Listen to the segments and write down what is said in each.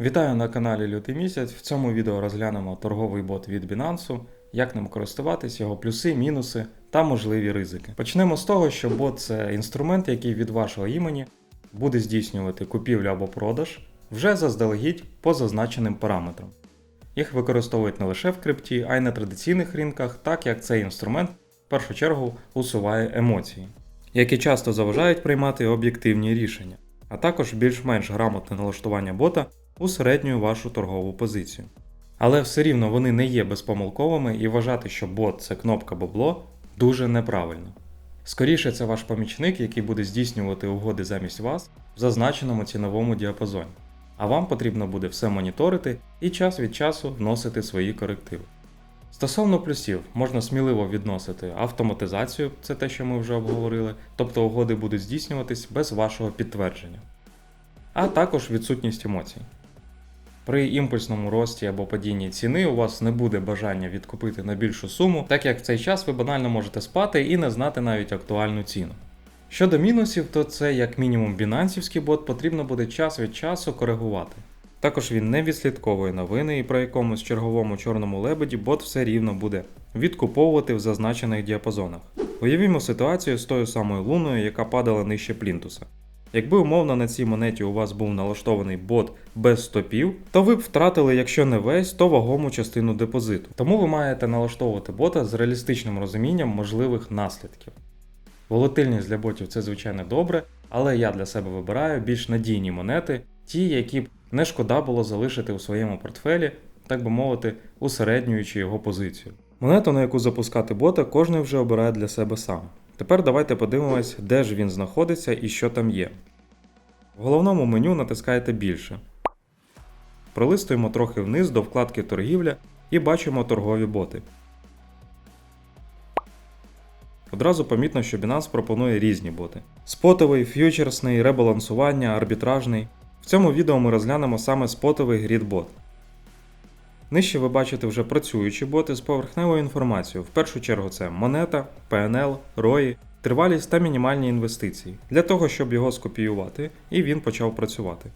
Вітаю на каналі Лютий місяць. В цьому відео розглянемо торговий бот від Binance, як ним користуватись, його плюси, мінуси та можливі ризики. Почнемо з того, що бот це інструмент, який від вашого імені буде здійснювати купівлю або продаж вже заздалегідь по зазначеним параметрам. Їх використовують не лише в крипті, а й на традиційних ринках, так як цей інструмент в першу чергу усуває емоції, які часто заважають приймати об'єктивні рішення, а також більш-менш грамотне налаштування бота усереднюю вашу торгову позицію. Але все рівно вони не є безпомилковими і вважати, що бот це кнопка бабло, дуже неправильно. Скоріше, це ваш помічник, який буде здійснювати угоди замість вас в зазначеному ціновому діапазоні. А вам потрібно буде все моніторити і час від часу вносити свої корективи. Стосовно плюсів, можна сміливо відносити автоматизацію, це те, що ми вже обговорили, тобто угоди будуть здійснюватись без вашого підтвердження, а також відсутність емоцій. При імпульсному рості або падінні ціни у вас не буде бажання відкупити на більшу суму, так як в цей час ви банально можете спати і не знати навіть актуальну ціну. Щодо мінусів, то це як мінімум бінансівський бот потрібно буде час від часу коригувати. Також він не відслідковує новини і про якомусь черговому чорному лебеді бот все рівно буде відкуповувати в зазначених діапазонах. Уявімо ситуацію з тою самою луною, яка падала нижче плінтуса. Якби умовно на цій монеті у вас був налаштований бот без стопів, то ви б втратили, якщо не весь, то вагому частину депозиту. Тому ви маєте налаштовувати бота з реалістичним розумінням можливих наслідків. Волатильність для ботів це звичайно добре, але я для себе вибираю більш надійні монети, ті, які б не шкода було залишити у своєму портфелі, так би мовити, усереднюючи його позицію. Монету, на яку запускати бота, кожен вже обирає для себе сам. Тепер давайте подивимось, де ж він знаходиться і що там є. В головному меню натискаєте більше. Пролистуємо трохи вниз до вкладки торгівля і бачимо торгові боти. Одразу помітно, що Binance пропонує різні боти: спотовий, ф'ючерсний, ребалансування, арбітражний. В цьому відео ми розглянемо саме спотовий грідбот. Нижче ви бачите вже працюючі боти з поверхневою інформацією. В першу чергу це монета, PNL, ROI, тривалість та мінімальні інвестиції, для того, щоб його скопіювати і він почав працювати.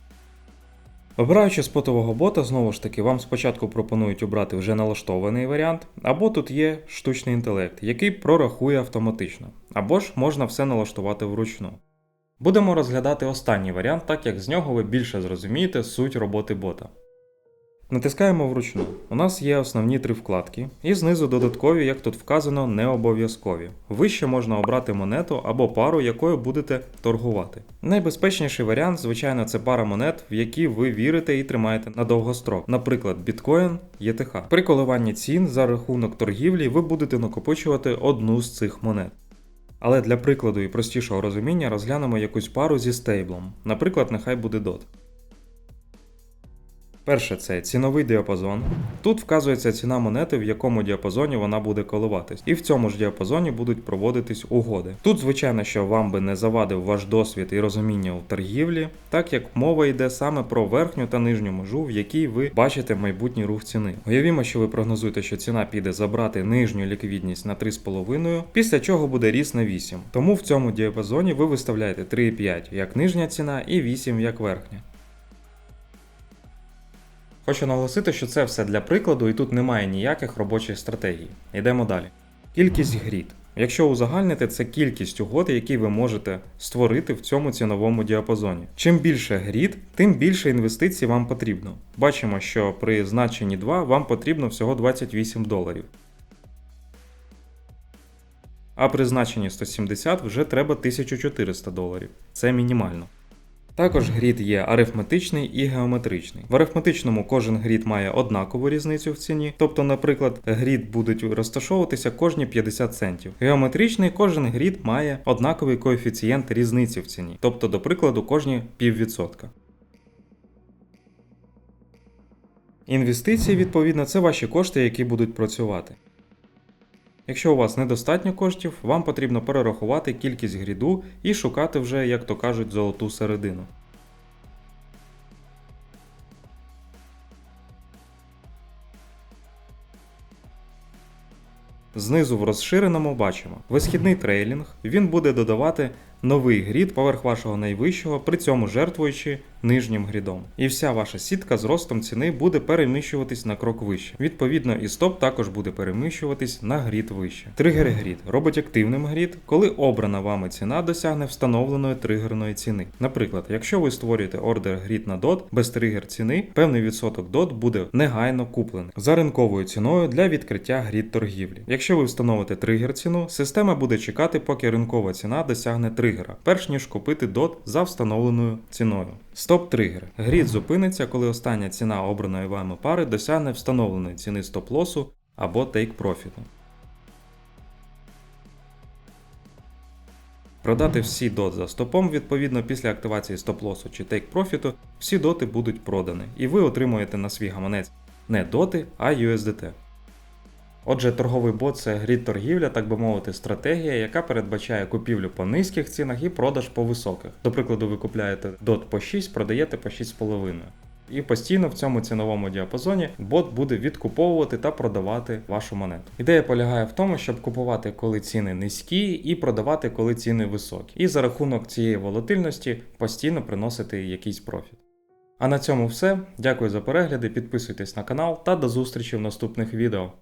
Обираючи спотового бота, знову ж таки, вам спочатку пропонують обрати вже налаштований варіант, або тут є штучний інтелект, який прорахує автоматично, або ж можна все налаштувати вручну. Будемо розглядати останній варіант, так як з нього ви більше зрозумієте суть роботи бота. Натискаємо вручну. У нас є основні три вкладки, і знизу додаткові, як тут вказано, не обов'язкові. Вище можна обрати монету або пару, якою будете торгувати. Найбезпечніший варіант, звичайно, це пара монет, в які ви вірите і тримаєте на довгострок, наприклад, біткоін, ЄТХ. При коливанні цін за рахунок торгівлі ви будете накопичувати одну з цих монет. Але для прикладу і простішого розуміння розглянемо якусь пару зі стейблом, наприклад, нехай буде DOT. Перше це ціновий діапазон. Тут вказується ціна монети, в якому діапазоні вона буде коливатись, і в цьому ж діапазоні будуть проводитись угоди. Тут, звичайно, що вам би не завадив ваш досвід і розуміння у торгівлі, так як мова йде саме про верхню та нижню межу, в якій ви бачите майбутній рух ціни. Уявімо, що ви прогнозуєте, що ціна піде забрати нижню ліквідність на 3,5, після чого буде ріст на 8. Тому в цьому діапазоні ви виставляєте 3,5 як нижня ціна і 8 як верхня. Хочу наголосити, що це все для прикладу і тут немає ніяких робочих стратегій. Йдемо далі. Кількість грід. Якщо узагальнити, це кількість угод, які ви можете створити в цьому ціновому діапазоні. Чим більше грід, тим більше інвестицій вам потрібно. Бачимо, що при значенні 2 вам потрібно всього 28 доларів. А при значенні 170 вже треба 1400 доларів. Це мінімально. Також грід є арифметичний і геометричний. В арифметичному кожен грід має однакову різницю в ціні, тобто, наприклад, грід будуть розташовуватися кожні 50 центів. Геометричний кожен грід має однаковий коефіцієнт різниці в ціні, тобто, до прикладу, кожні піввідсотка. Інвестиції, відповідно, це ваші кошти, які будуть працювати. Якщо у вас недостатньо коштів, вам потрібно перерахувати кількість гріду і шукати вже, як то кажуть, золоту середину. Знизу в розширеному бачимо висхідний трейлінг. Він буде додавати новий грід поверх вашого найвищого, при цьому жертвуючи нижнім грідом. І вся ваша сітка з ростом ціни буде переміщуватись на крок вище. Відповідно, і стоп також буде переміщуватись на грід вище. Тригери грід робить активним грід, коли обрана вами ціна досягне встановленої тригерної ціни. Наприклад, якщо ви створюєте ордер грід на DOT без тригер ціни, певний відсоток DOT буде негайно куплений за ринковою ціною для відкриття грід торгівлі. Якщо ви встановите тригер ціну, система буде чекати, поки ринкова ціна досягне тригера, перш ніж купити DOT за встановленою ціною. Стоп тригер. Грід зупиниться, коли остання ціна обраної вами пари досягне встановленої ціни стоп-лосу або тейк-профіту. Продати всі DOT за стопом, відповідно, після активації стоп-лосу чи тейк-профіту, всі доти будуть продані, і ви отримуєте на свій гаманець не доти, а USDT. Отже, торговий бот це грід торгівля, так би мовити, стратегія, яка передбачає купівлю по низьких цінах і продаж по високих. До прикладу, ви купляєте дот по 6, продаєте по 6,5. І постійно в цьому ціновому діапазоні бот буде відкуповувати та продавати вашу монету. Ідея полягає в тому, щоб купувати, коли ціни низькі, і продавати, коли ціни високі. І за рахунок цієї волатильності постійно приносити якийсь профіт. А на цьому все. Дякую за перегляди, підписуйтесь на канал та до зустрічі в наступних відео.